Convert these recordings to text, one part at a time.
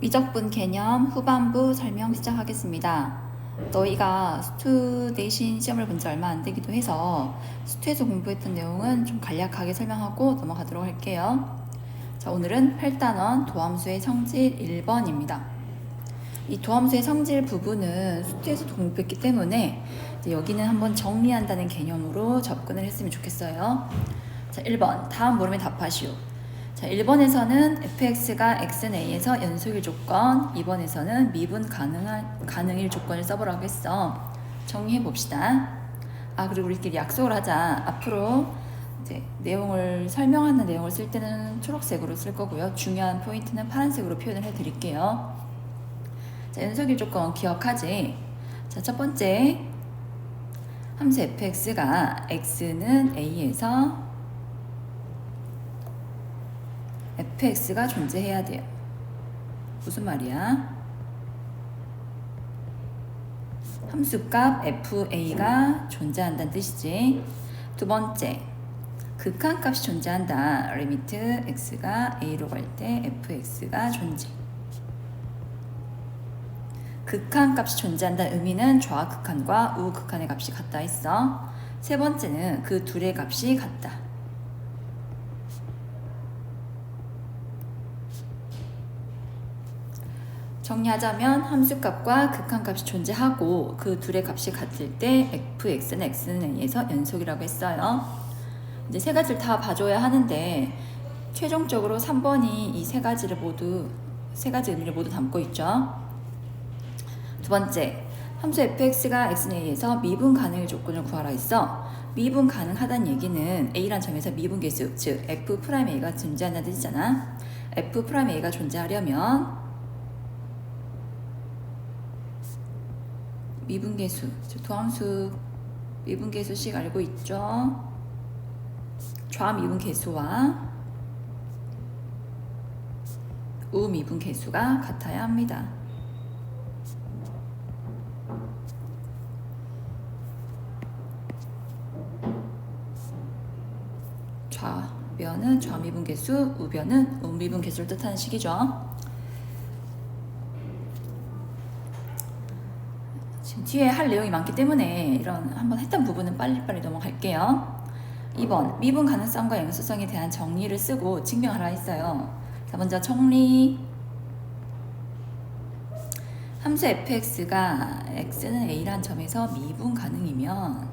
미적분 개념 후반부 설명 시작하겠습니다. 너희가 스투 내신 시험을 본 지 얼마 안 되기도 해서 스투에서 공부했던 내용은 좀 간략하게 설명하고 넘어가도록 할게요. 자, 오늘은 8단원 도함수의 성질 1번입니다. 이 도함수의 성질 부분은 스투에서도 공부했기 때문에 여기는 한번 정리한다는 개념으로 접근을 했으면 좋겠어요. 자, 1번. 다음 물음에 답하시오. 자, 1번에서는 fx가 xnA에서 연속일 조건, 2번에서는 미분 가능한, 가능일 조건을 써보라고 했어. 정리해 봅시다. 아, 그리고 우리끼리 약속을 하자. 앞으로 이제 내용을 설명하는 내용을 쓸 때는 초록색으로 쓸 거고요. 중요한 포인트는 파란색으로 표현을 해 드릴게요. 자, 연속일 조건 기억하지? 자, 첫 번째. 함수 fx가 x는 a에서 fx가 존재해야 돼요. 무슨 말이야? 함수값 fa가 존재한다는 뜻이지. 두 번째, 극한값이 존재한다. 리미트 x가 a로 갈 때 fx가 존재. 극한값이 존재한다는 의미는 좌극한과 우극한의 값이 같다 했어. 세 번째는 그 둘의 값이 같다. 정리하자면 함수값과 극한값이 존재하고 그 둘의 값이 같을 때 fx는 x는 a에서 연속이라고 했어요. 이제 세 가지를 다 봐줘야 하는데 최종적으로 3번이 이 세 가지를 모두 세 가지 의미를 모두 담고 있죠. 두 번째, 함수 fx가 x는 a에서 미분 가능의 조건을 구하라 했어. 미분 가능하다는 얘기는 a란 점에서 미분 계수, 즉 f 프라임 a가 존재한다는 뜻이잖아. f 프라임 a가 존재하려면 미분계수, 즉 도함수 미분계수식 알고 있죠? 좌미분계수와 우미분계수가 같아야 합니다. 좌변은 좌미분계수, 우변은 우미분계수를 뜻하는 식이죠. 뒤에 할 내용이 많기 때문에 이런 한번 했던 부분은 빨리빨리 넘어갈게요. 2번 미분 가능성과 영수성에 대한 정리를 쓰고 증명하라 했어요. 자 먼저 정리 함수 fx가 x는 a란 점에서 미분 가능이면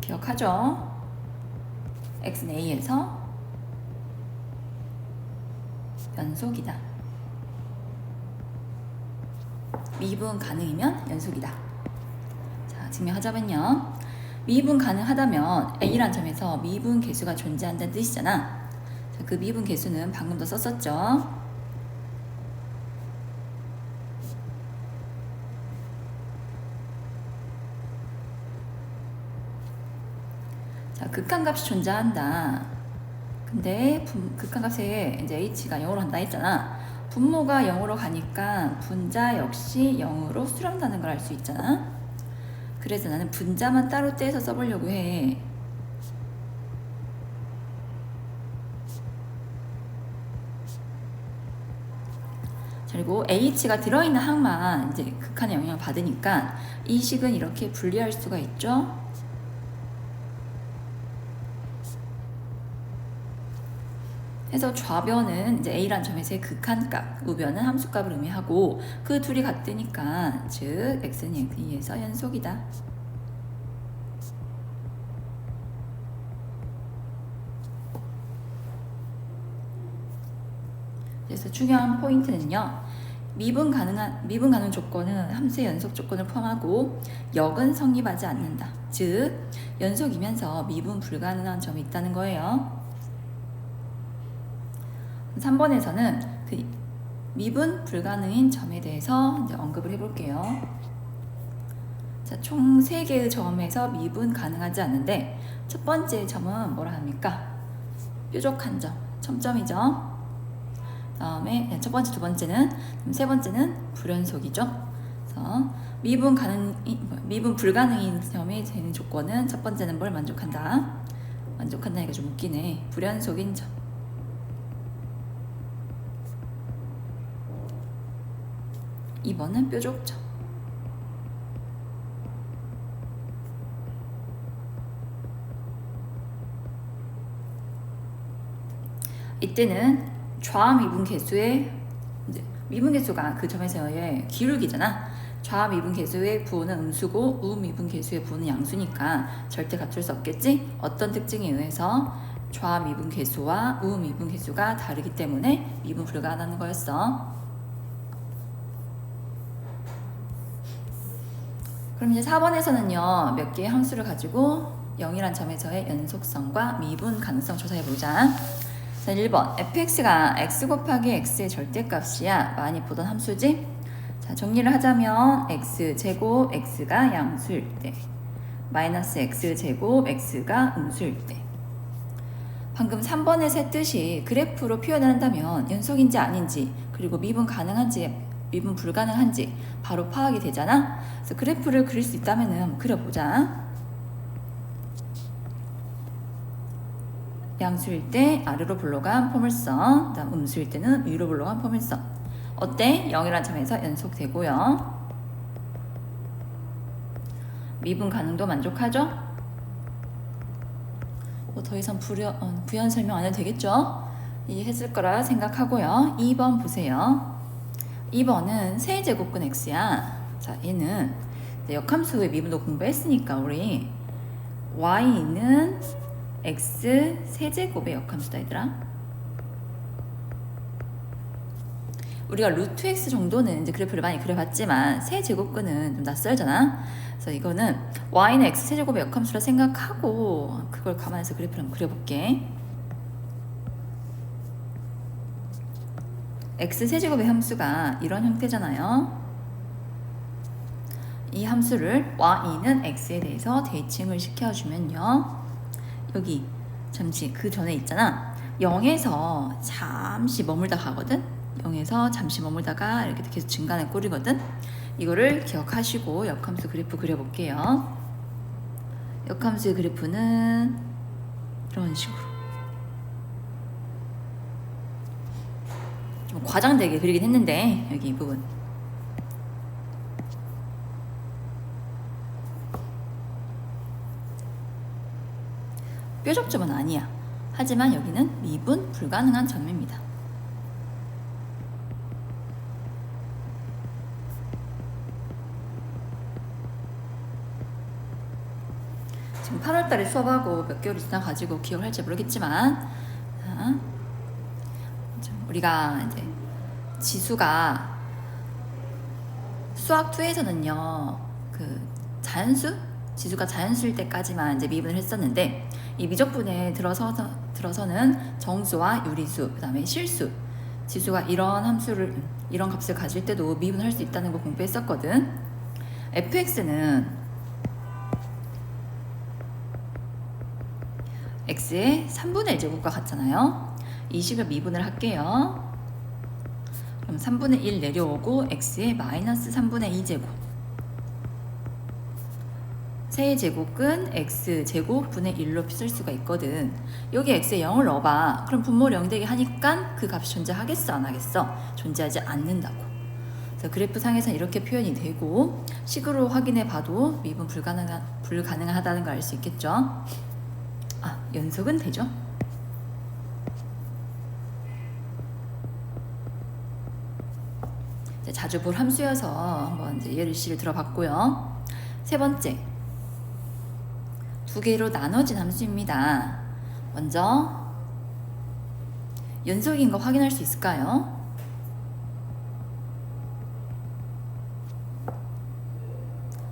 기억하죠? x는 a에서 연속이다. 미분 가능이면 연속이다. 자, 증명하자면요. 미분 가능하다면 A란 점에서 미분 계수가 존재한다는 뜻이잖아. 자, 그 미분 계수는 방금도 썼었죠. 자, 극한값이 존재한다. 근데 분, 극한값에 이제 h가 0으로 한다 했잖아. 분모가 0으로 가니까 분자 역시 0으로 수렴하는 걸 알 수 있잖아. 그래서 나는 분자만 따로 떼서 써보려고 해. 그리고 h가 들어있는 항만 이제 극한의 영향을 받으니까 이 식은 이렇게 분리할 수가 있죠. 해서 좌변은 이제 a란 점에서의 극한값, 우변은 함수값을 의미하고 그 둘이 같으니까 즉 x는 2에서 연속이다. 그래서 중요한 포인트는요. 미분 가능한 미분 가능 조건은 함수의 연속 조건을 포함하고 역은 성립하지 않는다. 즉 연속이면서 미분 불가능한 점이 있다는 거예요. 3번에서는 그 미분 불가능인 점에 대해서 이제 언급을 해볼게요. 자, 총 3개의 점에서 미분 가능하지 않는데 첫 번째 점은 뭐라 합니까? 뾰족한 점, 첨점이죠. 다음에 첫 번째, 두 번째는 세 번째는 불연속이죠. 그래서 미분 가능 미분 불가능인 점이 되는 조건은 첫 번째는 뭘 만족한다. 만족한다니까 좀 웃기네. 불연속인 점. 2번은 뾰족점. 이때는 좌 미분 계수의 이제 미분 계수가 그 점에서의 기울기잖아. 좌 미분 계수의 부호는 음수고 우 미분 계수의 부호는 양수니까 절대 갖출 수 없겠지. 어떤 특징에 의해서 좌 미분 계수와 우 미분 계수가 다르기 때문에 미분 불가하다는 거였어. 그럼 이제 4번에서는요, 몇 개의 함수를 가지고 0이란 점에서의 연속성과 미분 가능성 조사해보자. 자, 1번. fx가 x 곱하기 x의 절대값이야. 많이 보던 함수지? 자, 정리를 하자면 x 제곱 x가 양수일 때, 마이너스 x 제곱 x가 음수일 때. 방금 3번에서 했듯이 그래프로 표현을 한다면 연속인지 아닌지, 그리고 미분 가능한지, 미분 불가능한지 바로 파악이 되잖아. 그래서 그래프를 그릴 수 있다면 한번 그려보자. 양수일 때 아래로 불러간 포물선, 그다음 음수일 때는 위로 불러간 포물선. 어때? 0이란 점에서 연속되고요. 미분 가능도 만족하죠? 뭐 더 이상 부연, 어, 설명 안 해도 되겠죠? 이해했을 거라 생각하고요. 2번 보세요. 2번은 세제곱근 x야. 자, 얘는 역함수의 미분도 공부했으니까 우리 y는 x 세제곱의 역함수다 얘들아. 우리가 루트 x 정도는 이제 그래프를 많이 그려봤지만 세제곱근은 좀 낯설잖아. 그래서 이거는 y는 x 세제곱의 역함수라 생각하고 그걸 감안해서 그래프를 한번 그려볼게. X 세제곱의 함수가 이런 형태잖아요. 이 함수를 y는 x에 대해서 대칭을 시켜주면요. 여기 잠시 그 전에 있잖아. 0에서 잠시 머물다 가거든. 0에서 잠시 머물다가 이렇게 계속 증가에 꼬리거든. 이거를 기억하시고 역함수 그래프 그려볼게요. 역함수의 그래프는 이런 식으로. 좀 과장되게 그리긴 했는데 여기 이 부분. 뾰족점은 아니야. 하지만 여기는 미분 불가능한 점입니다. 지금 8월달에 수업하고 몇 개월이 지나가지고 기억을 할지 모르겠지만 자, 우리가 이제 지수가 수학 2에서는요 그 자연수 지수가 자연수일 때까지만 이제 미분을 했었는데 이 미적분에 들어서 들어서는 정수와 유리수 그 다음에 실수 지수가 이런 함수를 이런 값을 가질 때도 미분할 수 있다는 거 공부했었거든. fx는 x의 3분의 1 제곱과 같잖아요. 이 식을 미분을 할게요. 그럼 3분의 1 내려오고 x의 마이너스 3분의 2 제곱 세의 제곱은 x 제곱 분의 1로 쓸 수가 있거든. 여기 x에 0을 넣어봐. 그럼 분모를 0 되게 하니까 그 값이 존재하겠어 안 하겠어? 존재하지 않는다고. 그래서 그래프 상에서 이렇게 표현이 되고 식으로 확인해 봐도 미분 불가능한, 불가능하다는 걸 알 수 있겠죠? 아 연속은 되죠? 자주 볼 함수여서 한번 이제 예를 시를 들어봤고요. 세 번째, 두 개로 나눠진 함수입니다. 먼저 연속인 거 확인할 수 있을까요?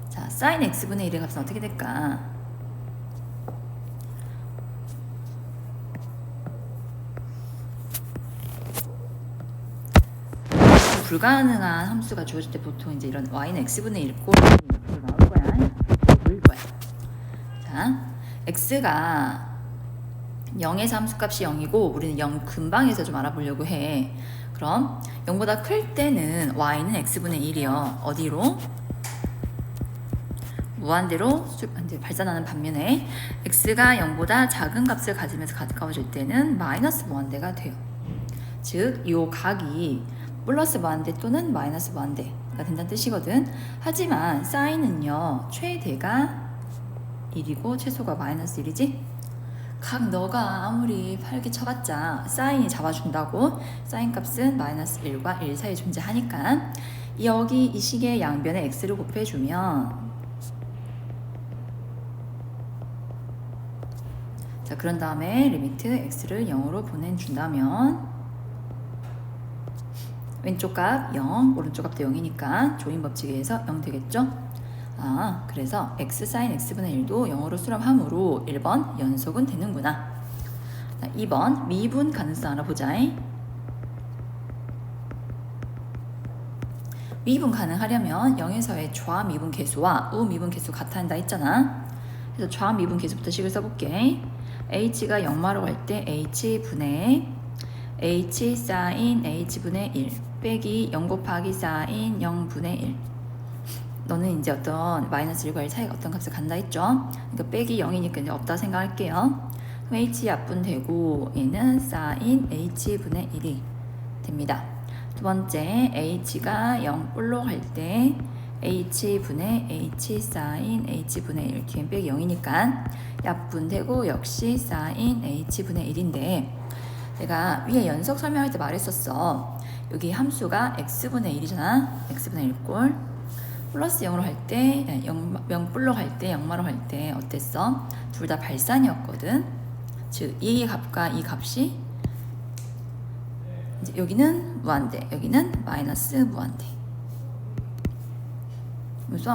자, sin x분의 1의 값은 어떻게 될까? 불가능한 함수가 주어질 때 보통 이제 이런 y는 x분의 1 꼴이 나올 거야. 보일 거야. 자, x가 0에서 함수값이 0이고 우리는 0 근방에서 좀 알아보려고 해. 그럼 0보다 클 때는 y는 x분의 1이요. 어디로? 무한대로 발산하는 반면에 x가 0보다 작은 값을 가지면서 가까워질 때는 마이너스 무한대가 돼요. 즉, 이 각이 플러스 무한대 또는 마이너스 무한대가 된다는 뜻이거든. 하지만 사인은요, 최대가 1이고 최소가 마이너스 1이지? 각 너가 아무리 팔게 쳐봤자 사인이 잡아준다고 사인 값은 마이너스 1과 1 사이에 존재하니까 여기 이 식의 양변에 x를 곱해주면 자 그런 다음에 리미트 x를 0으로 보내준다면 왼쪽 값 0, 오른쪽 값도 0이니까 조인 법칙에 의해서 0 되겠죠? 아, 그래서 x sin x분의 1도 0으로 수렴함으로 1번 연속은 되는구나. 자, 2번 미분 가능성 알아보자. 미분 가능하려면 0에서의 좌 미분 계수와 우 미분 계수 같아야 한다 했잖아. 그래서 좌 미분 계수부터 식을 써볼게. h가 0마로 갈 때 h분의 h sin h분의 1 빼기 0 곱하기 sin 0분의 1 너는 이제 어떤 마이너스 1과 1 사이가 어떤 값을 간다 했죠? 그러니까 빼기 0이니까 이제 없다 생각할게요. 그럼 h 약분 되고 얘는 sin h분의 1이 됩니다. 두 번째 h가 0 볼로 갈 때 h분의 h sin h분의 1 뒤엔 빼기 0이니까 약분되고 역시 sin h분의 1인데 내가 위에 연속 설명할 때 말했었어. 여기 함수가 x분의 1이잖아. x분의 1꼴. 플러스 0으로 할 때, 0, 0불로 갈 때, 0마로 할때 어땠어? 둘 다 발산이었거든. 즉, 이 값과 이 값이 이제 여기는 무한대, 여기는 마이너스 무한대.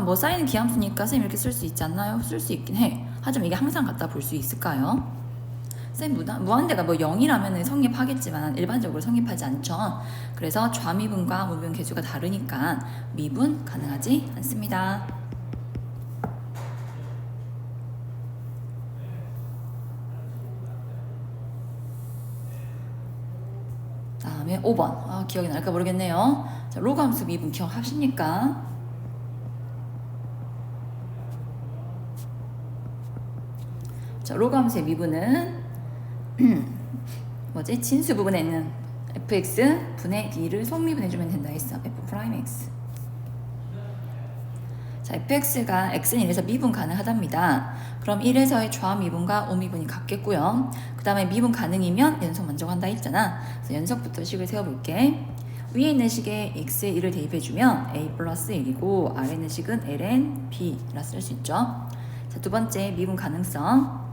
뭐 사인은 기함수니까 쌤 이렇게 쓸 수 있지 않나요? 쓸 수 있긴 해. 하지만 이게 항상 갖다 볼 수 있을까요? 쌤 무한, 무한대가 뭐 0이라면 성립하겠지만 일반적으로 성립하지 않죠. 그래서 좌미분과 무미분 개수가 다르니까 미분 가능하지 않습니다. 다음에 5번. 아, 기억이 날까 모르겠네요. 자, 로그 함수 미분 기억하십니까? 자, 로그 함수의 미분은 뭐지? 진수 부분에 있는 fx 분의 d를 속미분해주면 된다 했어. f 프라임 x. 자, fx가 x는 1에서 미분 가능하답니다. 그럼 1에서의 좌미분과 우미분이 같겠고요. 그 다음에 미분 가능이면 연속 먼저 한다 했잖아. 그래서 연속부터 식을 세워볼게. 위에 있는 식에 x에 1을 대입해주면 a 플러스 1이고 아래 있는 식은 ln b라 쓸 수 있죠. 자, 두 번째 미분 가능성.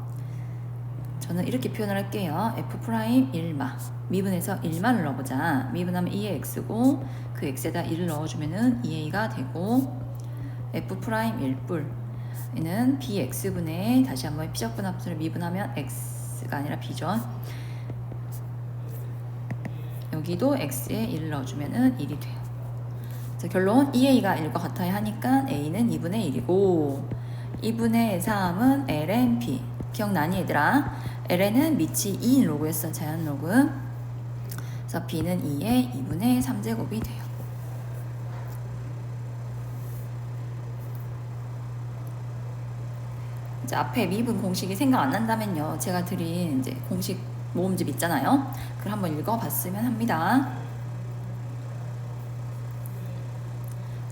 저는 이렇게 표현을 할게요. f 프라임 1마 미분해서 1마를 넣어보자. 미분하면 2의 x고 그 x에다 1을 넣어주면은 2a가 되고 f 프라임 1뿔 얘는 bx분의 다시 한번 피적분 합수를 미분하면 x가 아니라 b죠. 여기도 x에 1을 넣어주면은 1이 돼요. 자, 결론 2a가 1과 같아야 하니까 a는 2분의 1이고 2분의 3은 ln p 기억나니 얘들아? Ln은 밑이 2인 로그였어 자연 로그. 그래서 b는 2의 2분의 3제곱이 돼요. 이제 앞에 미분 공식이 생각 안 난다면요. 제가 드린 이제 공식 모음집 있잖아요. 그걸 한번 읽어봤으면 합니다.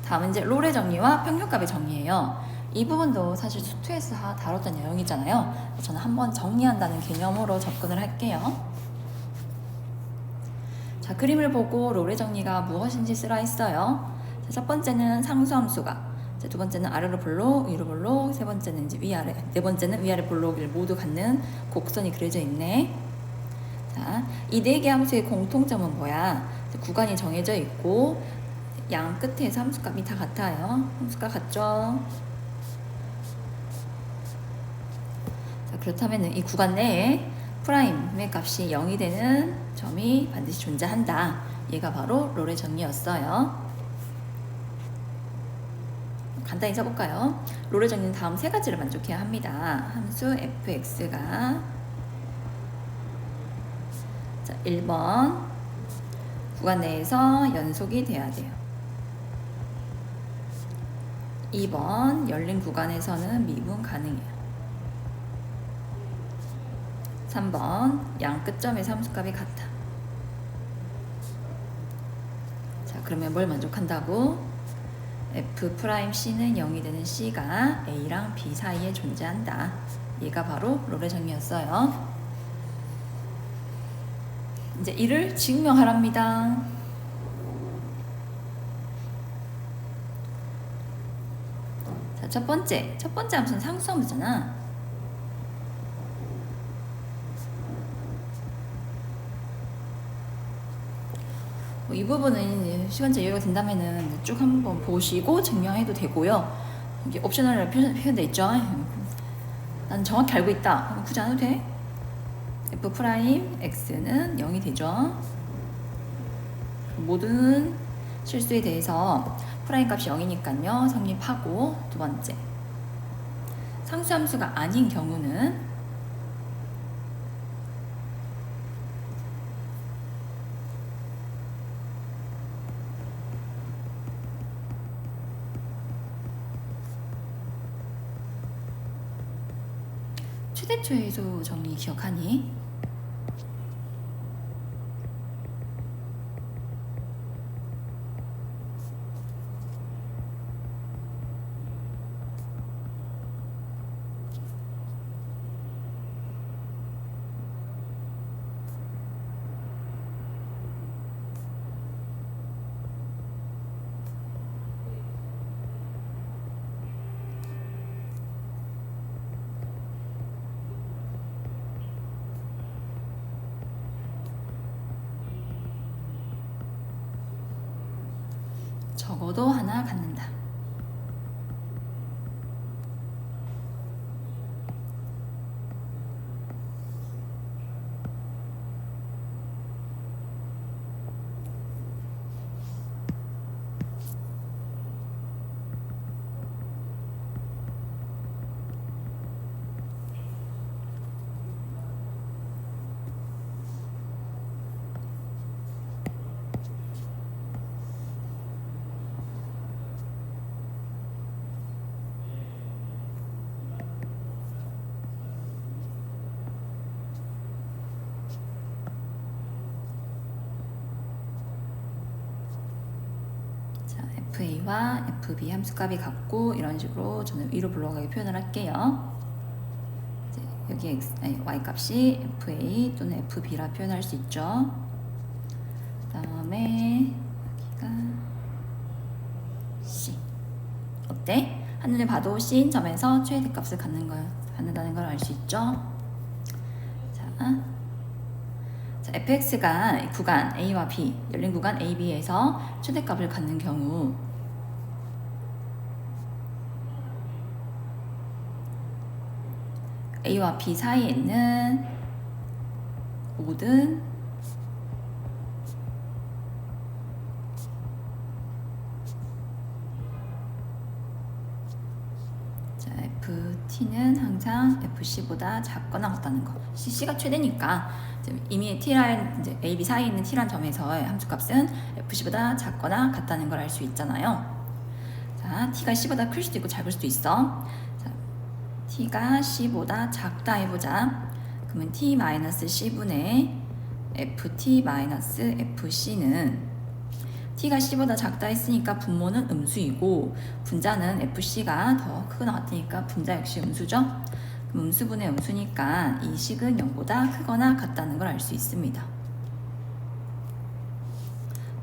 다음은 이제 롤의 정리와 평균값의 정리예요 이 부분도 사실 수투에서 다뤘던 내용이잖아요. 저는 한번 정리한다는 개념으로 접근을 할게요. 자, 그림을 보고 롤의 정리가 무엇인지 쓰라 했어요. 자, 첫 번째는 상수함수가, 자, 두 번째는 아래로 볼록, 위로 볼록, 세 번째는 이제 위아래, 네 번째는 위아래 볼록을 모두 갖는 곡선이 그려져 있네. 자, 이 네 개 함수의 공통점은 뭐야? 구간이 정해져 있고 양 끝에서 함수값이 다 같아요. 함수값 같죠? 그렇다면 이 구간 내에 프라임의 값이 0이 되는 점이 반드시 존재한다. 얘가 바로 롤의 정리였어요. 간단히 써볼까요? 롤의 정리는 다음 세 가지를 만족해야 합니다. 함수 fx가 자, 1번 구간 내에서 연속이 돼야 돼요. 2번 열린 구간에서는 미분 가능해요. 3번 양 끝점에서 함수값이 같다. 자, 그러면 뭘 만족한다고? f 프라임 c는 0이 되는 c가 a랑 b 사이에 존재한다. 얘가 바로 롤의 정의였어요. 이제 이를 증명하랍니다. 자, 첫 번째. 첫 번째 함수는 상수함수잖아. 이 부분은 시간제 여유가 된다면은 쭉 한번 보시고 증명해도 되고요. 이게 옵셔널로 표현, 표현돼 있죠. 난 정확히 알고 있다. 굳이 안 해도 돼. f 프라임 x는 0이 되죠. 모든 실수에 대해서 프라임 값이 0이니까요. 성립하고 두 번째. 상수함수가 아닌 경우는 최대초에서 정리 기억하니? 적어도 하나 갖는다. 자, FA와 FB 함수값이 같고 이런 식으로 저는 위로 불러가게 표현을 할게요. 여기 X, 아니, Y 값이 FA 또는 FB라 표현할 수 있죠. 그 다음에 여기가 C. 어때? 한눈에 봐도 C인 점에서 최대 값을 갖는 걸 갖는다는 걸 알 수 있죠. 자. 자, fx가 구간 a와 b, 열린 구간 a, b에서 최대값을 갖는 경우 a와 b 사이에 있는 모든 자, ft는 항상 fc보다 작거나 같다는 거. cc가 최대니까 이미 t란 이제 a, b 사이에 있는 t란 점에서의 함수값은 fc보다 작거나 같다는 걸 알 수 있잖아요. 자, t가 c보다 클 수도 있고 작을 수도 있어. 자, t가 c보다 작다 해보자. 그러면 t c분의 ft fc는 t가 c보다 작다 했으니까 분모는 음수이고 분자는 fc가 더 크거나 같으니까 분자 역시 음수죠. 그럼 음수분의 음수니까 이 식은 0보다 크거나 같다는 걸 알 수 있습니다.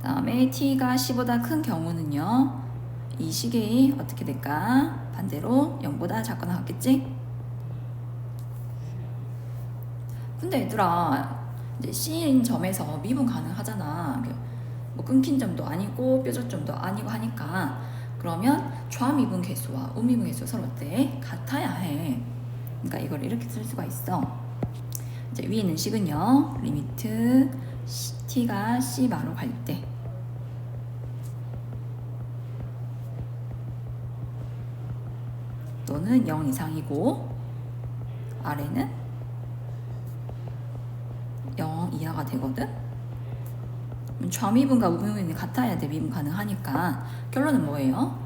다음에 t가 c보다 큰 경우는요. 이 식이 어떻게 될까? 반대로 0보다 작거나 같겠지? 근데 얘들아 이제 C인 점에서 미분 가능하잖아. 뭐 끊긴 점도 아니고 뾰족 점도 아니고 하니까 그러면 좌미분 개수와 우미분 개수 서로 어때? 같아야 해. 그러니까 이걸 이렇게 쓸 수가 있어. 이제 위에 있는 식은요. 리미트 t가 c 마로 갈 때. 또는 0 이상이고 아래는 0 이하가 되거든. 좌미분과 우미분이 같아야 돼 미분 가능하니까 결론은 뭐예요?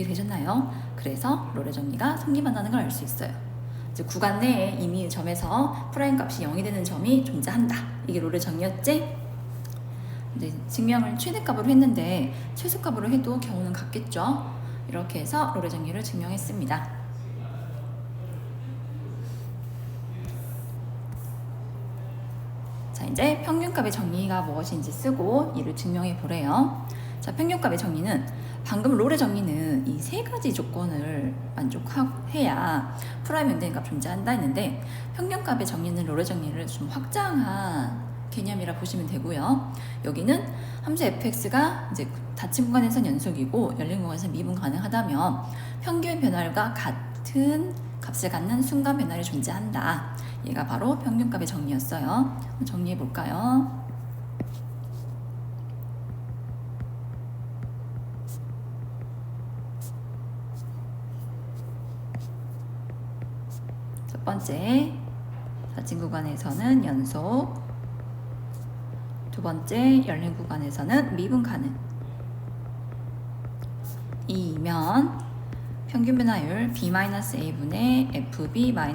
이해되셨나요? 그래서 롤의 정리가 성립한다는 걸 알 수 있어요. 이제 구간 내에 이 점에서 프라임 값이 0이 되는 점이 존재한다. 이게 롤의 정리였지? 이제 증명을 최대값으로 했는데 최소값으로 해도 경우는 같겠죠? 이렇게 해서 롤의 정리를 증명했습니다. 자, 이제 평균값의 정리가 무엇인지 쓰고 이를 증명해 보래요. 자, 평균값의 정리는 방금 롤의 정리는 이 세 가지 조건을 만족해야 프라임 연대값 존재한다 했는데 평균값의 정리는 롤의 정리를 좀 확장한 개념이라 보시면 되고요. 여기는 함수 fx가 이제 닫힌 구간에선 연속이고 열린 구간에서 미분 가능하다면 평균 변화가 같은 값을 갖는 순간 변화를 존재한다. 얘가 바로 평균값의 정리였어요. 정리해 볼까요? 첫 번째 닫힌 구간에서는 연속 두 번째 열린 구간에서는 미분 가능 이면 평균 변화율 b-a분의 fb-fa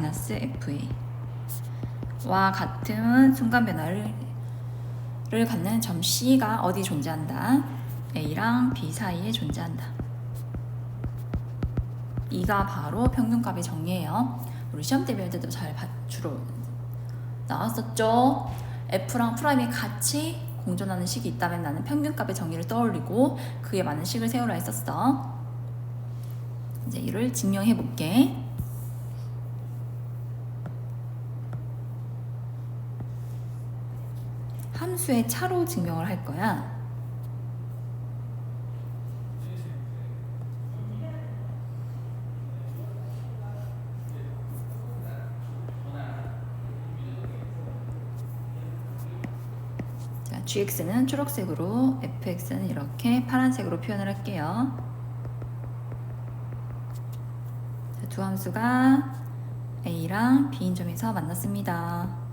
와 같은 순간 변화를 를 갖는 점 C가 어디 존재한다? A랑 B 사이에 존재한다. 이가 바로 평균값의 정리예요. 우리 시험 때 배울 때도 잘 봐- 주로 나왔었죠. F랑 프라임이 같이 공존하는 식이 있다면 나는 평균값의 정의를 떠올리고 그에 맞는 식을 세우라 했었어. 이제 이를 증명해 볼게. 함수의 차로 증명을 할 거야. 자, gx는 초록색으로, fx는 이렇게 파란색으로 표현을 할게요. 자, 두 함수가 a랑 b인 점에서 만났습니다.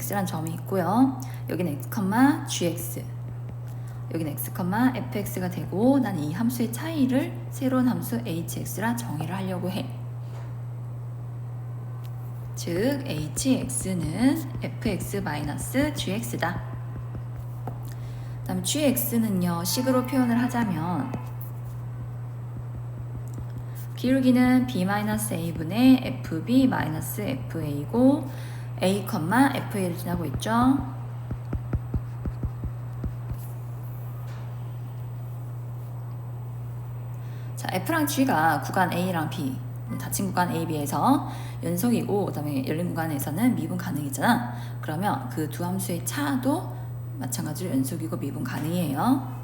X란 점이 있고요. 여기는 x, gx. 여기는 x, fx가 되고 나는 이 함수의 차이를 새로운 함수 hx라 정의를 하려고 해. 즉 hx는 fx-gx다. 그다음 gx는요 식으로 표현을 하자면 기울기는 b-a분의 fb-fa고 a, fa를 지나고 있죠. 자, F랑 G가 구간 A랑 B, 닫힌 구간 A, B에서 연속이고 그 다음에 열린 구간에서는 미분 가능이잖아. 그러면 그 두 함수의 차도 마찬가지로 연속이고 미분 가능이에요.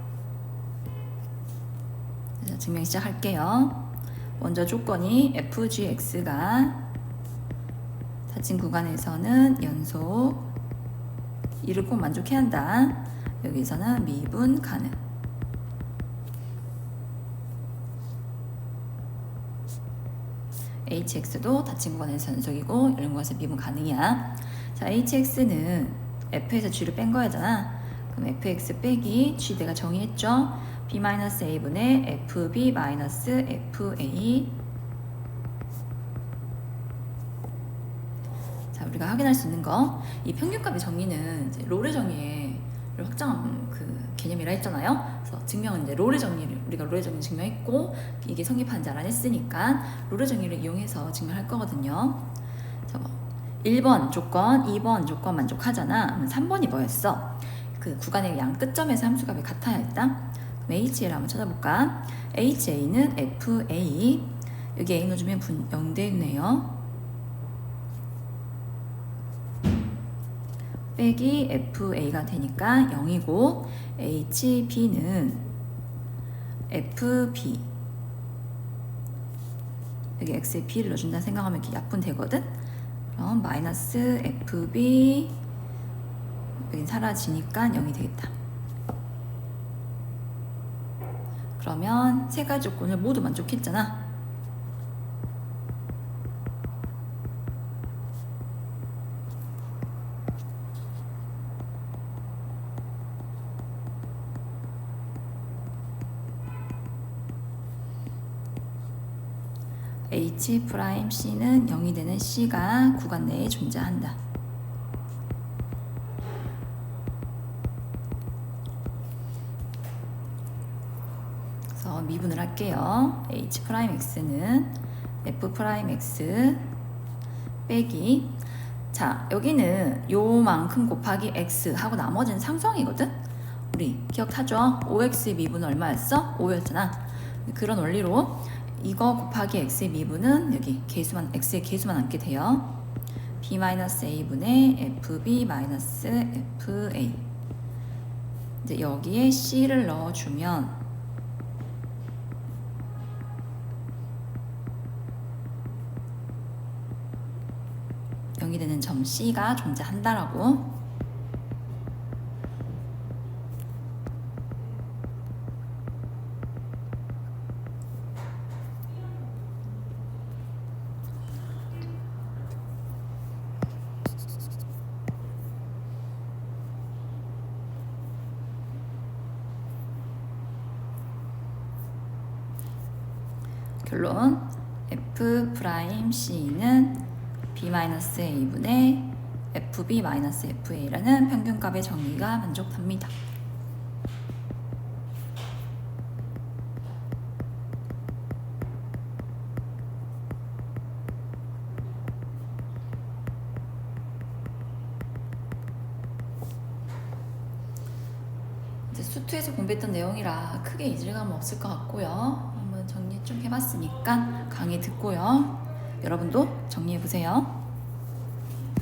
자, 증명 시작할게요. 먼저 조건이 FGX가 닫힌 구간에서는 연속 이를 꼭 만족해야 한다. 여기서는 미분 가능. hx도 닫힌 구간에서 연속이고 열린 구간에서 미분 가능이야. 자, hx는 f에서 g를 뺀 거잖아. 그럼 fx 빼기 g 내가 정의했죠. b-a분의 fb-fa 자, 우리가 확인할 수 있는 거, 이 평균값의 정의는 이제 롤의 정의를 확장한 그 개념이라 했잖아요. 그래서 증명은 이제 롤의 정의를 우리가 롤의 정의 증명했고 이게 성립한지 알아냈으니까 롤의 정의를 이용해서 증명할 거거든요. 자, 뭐 1번 조건, 2번 조건 만족하잖아. 그러면 3번이 뭐였어? 그 구간의 양 끝점에서 함수값이 같아야 했다. HA를 한번 찾아볼까? HA는 FA 여기 A 넣어주면 분 0되네요. 빼기 FA가 되니까 0이고 HB는 FB 여기 X에 B를 넣어준다 생각하면 이렇게 약분 되거든? 그럼 마이너스 FB 여긴 사라지니까 0이 되겠다. 그러면 세 가지 조건을 모두 만족했잖아. H 프라임 C는 0이 되는 C가 구간 내에 존재한다. 그래서 미분을 할게요. H 프라임 X는 F 프라임 X 빼기 자 여기는 요만큼 곱하기 X 하고 나머지는 상성이거든. 우리 기억하죠? 5X의 미분은 얼마였어? 5였잖아. 그런 원리로 이거 곱하기 x의 미분은 여기 개수만 x의 개수만 남게 돼요. b-a분의 fb-fa 이제 여기에 c를 넣어주면 여기 되는 점 c가 존재한다라고 결론 f 프라임 c는 b-a분의 fb-fa라는 평균값의 정의가 만족합니다. 수투에서 공부했던 내용이라 크게 이질감 없을 것 같고요. 좀 해봤으니까 강의 듣고요. 여러분도 정리해 보세요.